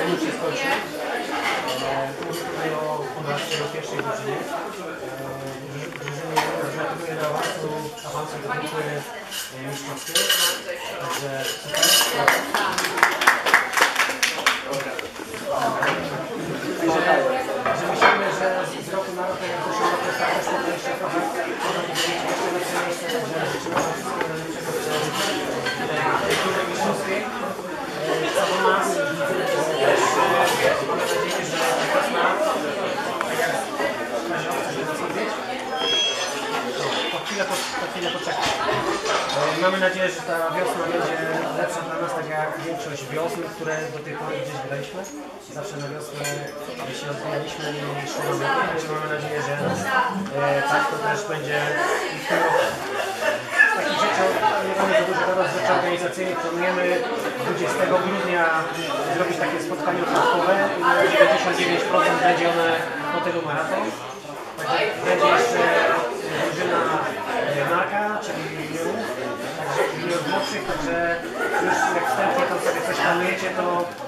już się skończy. E, Mówię tutaj o fundacji o pierwszej godzinie. E, Drużyny gratuluję do awansu, awansu gratuluję e, mistrzowskie. Także że, że myślimy, że chwilę, po, to chwilę poczekaj. E, Mamy nadzieję, że ta wiosna będzie lepsza dla nas, tak jak większość wiosn, które do tej pory gdzieś graliśmy. Zawsze na wiosnę się odbijaliśmy i szło mamy nadzieję, że e, tak to też będzie w tym roku. Z takich rzeczy nie mamy za dużo teraz rzeczy organizacyjnych. Planujemy 20 grudnia zrobić takie spotkanie na 99% będzie one hotelu Maraton. Także będzie jeszcze Naka, czyli juniorów, także juniorów młodszych, także już jak wstępnie tam sobie coś planujecie, to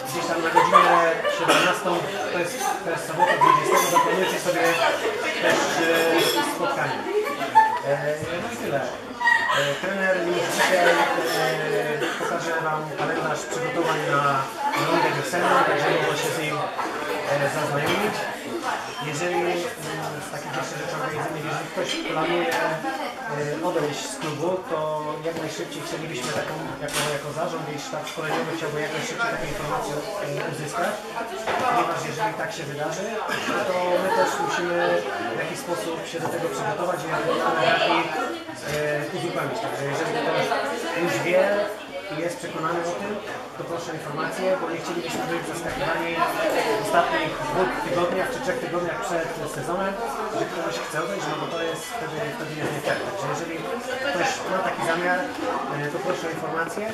gdzieś tam na godzinę 17, to jest, to jest sobota 20, zaplanujcie sobie też spotkanie. No i tyle. Trener już dzisiaj e, pokaże Wam kalendarz przygotowań na rundę wiosenną, także można się z nim e, zaznajomić. Jeżeli mm, z takich jeszcze organizacyjnych, jeżeli ktoś planuje e, odejść z klubu, to jak najszybciej chcielibyśmy taką, jako, jako zarząd i sztab szkoleniowy chciałby jak najszybciej taką informację e, uzyskać, ponieważ jeżeli tak się wydarzy, to my też musimy w jakiś sposób się do tego przygotować i jako raki e, uzupełnić. Także jeżeli ktoś już wie i jest przekonany o tym, to proszę informację, bo nie chcielibyśmy być zaskakiwani w ostatnich dwóch tygodniach czy trzech tygodniach przed sezonem, że ktoś chce odejść, no bo to jest wtedy, wtedy jest nie fair. Także jeżeli ktoś ma taki zamiar, e, to proszę o informację,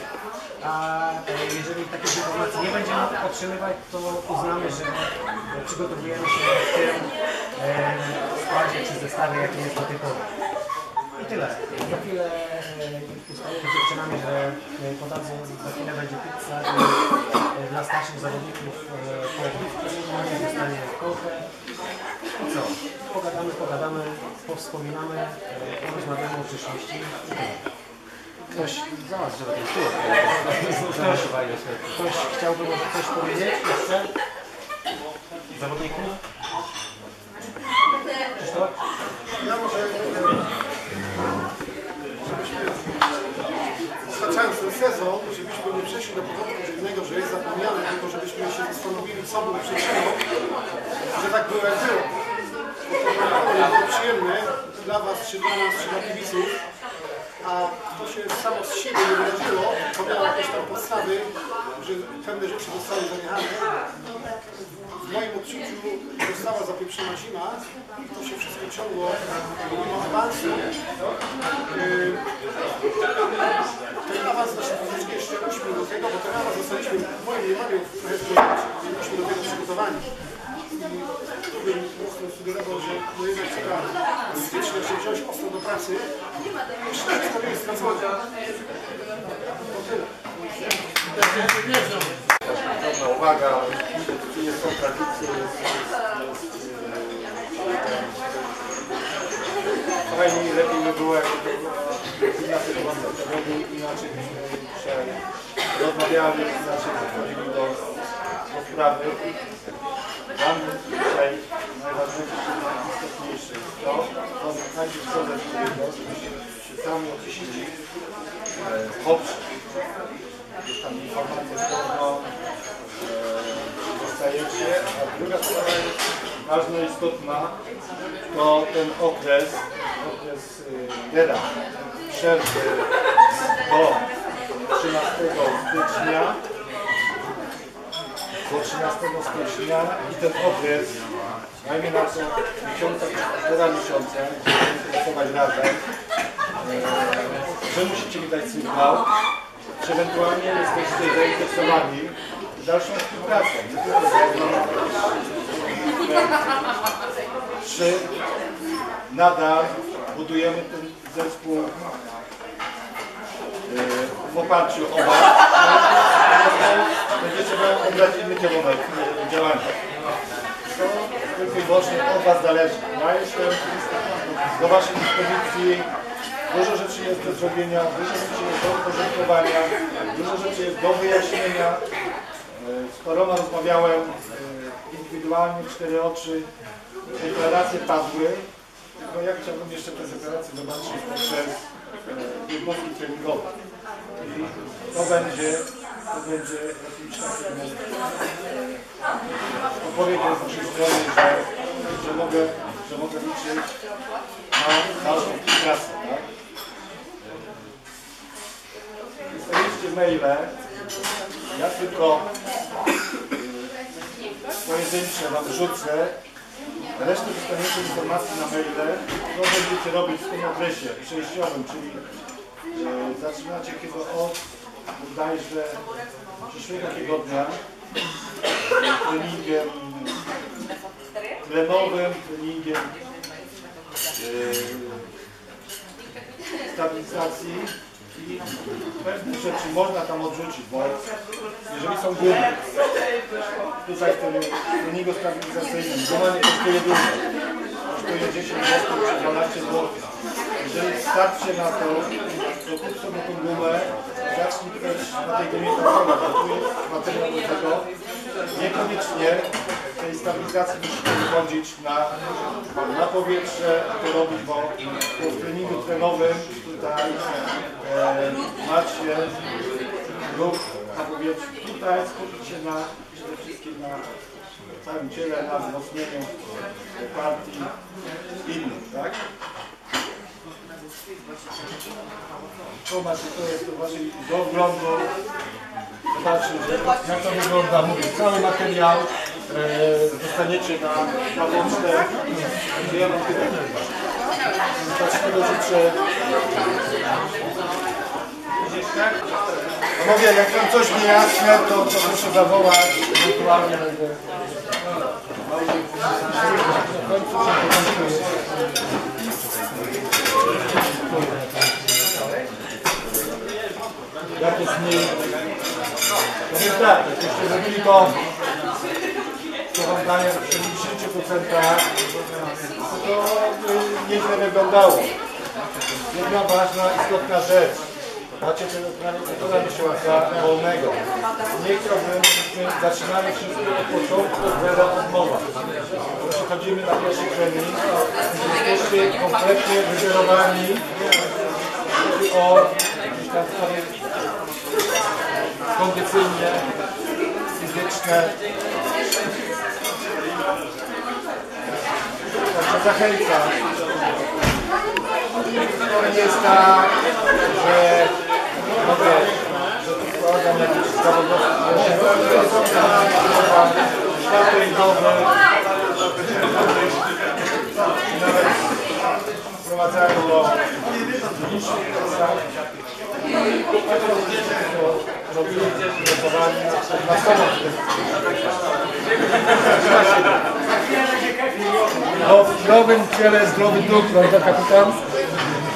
a e, jeżeli takiej informacji nie będziemy otrzymywać, to uznamy, że przygotowujemy się w tym e, składzie czy zestawie, jaki jest do tej pory. I tyle. Za chwilę ustalimy z dziewczynami, że e, podadzą, za chwilę będzie pizza i e, dla starszych zawodników e, połowówki, Maria dostanie kołkę. I co? Pogadamy, pogadamy, powspominamy, porozmawiamy o przyszłości. Ktoś, Zobacz, żeby ten ktoś, ktoś chciałby może coś powiedzieć jeszcze? Zawodników? Krzysztof? Ja może, żebyśmy, zaczynając ten sezon, przeszli do że jest zapomniane, tylko żebyśmy się zastanowili, co było przyczyną, że tak było jak było. To było przyjemne dla Was, czy dla nas, czy dla kibiców, a to się samo z siebie nie wydarzyło, to miało jakieś tam podstawy, że pewne rzeczy zostały zaniechane. W moim odczuciu została zapieprzona zima i to się wszystko ciągło mimo awansu. Yy, Ten awans nasz troszeczkę jeszcze uśmił do tego, bo ten awans zostaliśmy w moim mniemaniu trochę byliśmy do tego przygotowani. I tu bym prostu sugerował, że no jednak trzeba styczne się wziąć ostro do pracy. Jeszcze wszystko nie jest stracone. To tyle. Pewna uwaga, jest są tradycje, jest, jest, jest fajnie, lepiej by było, jakby inaczej to inaczej byśmy dzisiaj rozmawiali, inaczej podchodzili do, do sprawy. Dla mnie dzisiaj najważniejsze, najistotniejsze jest to, to najpierw wszystkim jedno, żebyście się sami oczyścili, e, poprzeć gdzieś tam informacje z tego e, dostajecie, a druga sprawa jest ważna, istotna, to ten okres, okres y, teraz, przerwy do 13 stycznia, do 13 stycznia i ten okres, dajmy na to miesiąca, półtora miesiąca, będziemy pracować razem, e, że musicie mi dać sygnał, czy ewentualnie jesteście zainteresowani dalszą mną, Czy nadal budujemy ten zespół e, w oparciu o Was, będzie trzeba obrać inny kierunek działania. To tylko i wyłącznie od Was zależy. Ja jestem do Waszej dyspozycji. Dużo rzeczy jest do zrobienia, dużo rzeczy jest do uporządkowania, dużo rzeczy jest do wyjaśnienia. Z Korona rozmawiałem e, indywidualnie, cztery oczy. Deklaracje padły. Tylko ja chciałbym jeszcze te deklaracje zobaczyć przez e, jednostki treningowe. I to będzie, to będzie jakimś takim odpowiedzią z naszej strony, że, że, mogę, że mogę liczyć na dalszą współpracę. Tak? Maile, ja tylko pojedyncze Wam rzucę, resztę dostaniecie informacji na maile, co będziecie robić w tym okresie przejściowym, czyli y, zaczynacie kiedy od bodajże przyszłego tygodnia. Treningiem tlenowym, treningiem yy, stabilizacji i pewne rzeczy można tam odrzucić, bo jeżeli są gumy, tutaj w tym treningu stabilizacyjnym guma nie kosztuje dużo, kosztuje 10 zł czy 12 zł. Jeżeli starcie na to, to kup sobie tą gumę, zacznij też na tej gumie pracować, bo tu jest materiał do tego. Niekoniecznie tej stabilizacji musicie wychodzić na, na powietrze, to robić, bo w treningu trenowym tutaj e, macie ruch na powietrzu. Tutaj skupić się na, przede wszystkim na całym ciele, na wzmocnieniu partii innych, tak? To macie, to jest do waszej że jak to wygląda. Mówię, cały materiał e, dostaniecie na, na pocztę. Ja wam tyle. Takiego życzę. Panowie, jak tam coś niejasne, to, to proszę zawołać. Ewentualnie będę. Na końcu się podziękuję. Jak jest mniej... Więc tak, jakbyście zrobili to, co wam daje w 70%, to nieźle wyglądało. Jedna ważna, istotna rzecz. Macie tego doktora wysiłka wolnego. Nie chciałbym, żebyśmy zaczynali wszystko od początku, od zera od nowa. Przechodzimy na pierwszy trening. Jesteście kompletnie wyzerowani. O jakieś tam kondycyjne, fizyczne. Także zachęcam. To nie jest tak, że mogę, że tu wkładam jakiś zawodowski. Treningowy. Nawet wprowadzają do niższych samą No, w zdrowym ciele zdrowy duch, prawda kapitan?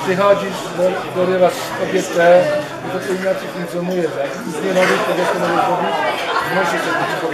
Przychodzisz, do- dorywasz kobietę i to co inaczej funkcjonuje, tak? Nic nie robisz, kobietę możesz robić, musisz coś do